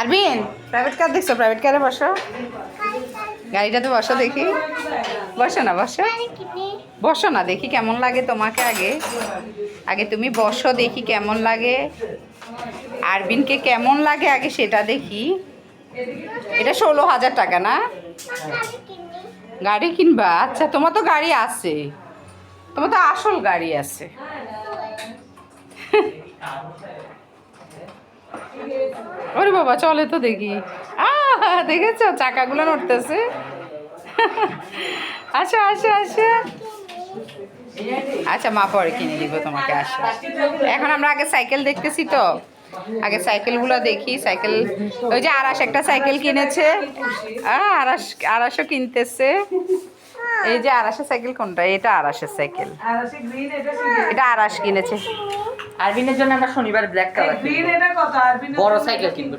আরবিন? Private car দেখছ? Private কারে বসো। গাড়িটাতে বসো দেখি। বসো না বসো। বসো না দেখি কেমন লাগে তোমাকে আগে। আগে তুমি বসো দেখি কেমন লাগে। আরবিনকে কেমন লাগে আগে সেটা দেখি। এটা ষোলো হাজার টাকা না? গাড়ি কিনবা? আচ্ছা তোমার তো গাড়ি আছে। তোমার তো আসল গাড়ি আছে। ওরে বাবা চলে তো দেখি। আহ দেখেছ? চাকাগুলো নড়তেছে। আচ্ছা আচ্ছা আচ্ছা আচ্ছা মা পরে কিনে দিব তোমাকে আসো। এখন আমরা আগে সাইকেল দেখতেছি তো। আগে সাইকেলগুলো দেখি সাইকেল ওই যে আরাস একটা সাইকেল কিনেছে। আরাস আরাসও কিনতেছে। এই যে আরাসের সাইকেল কোনটা? এটা আরাসের সাইকেল। এটা আরাস কিনেছে। আরবিনের জন্য আমরা শনিবার ব্ল্যাক কালার কিনবো। এটা কত? আর বড় সাইকেল কিনবো।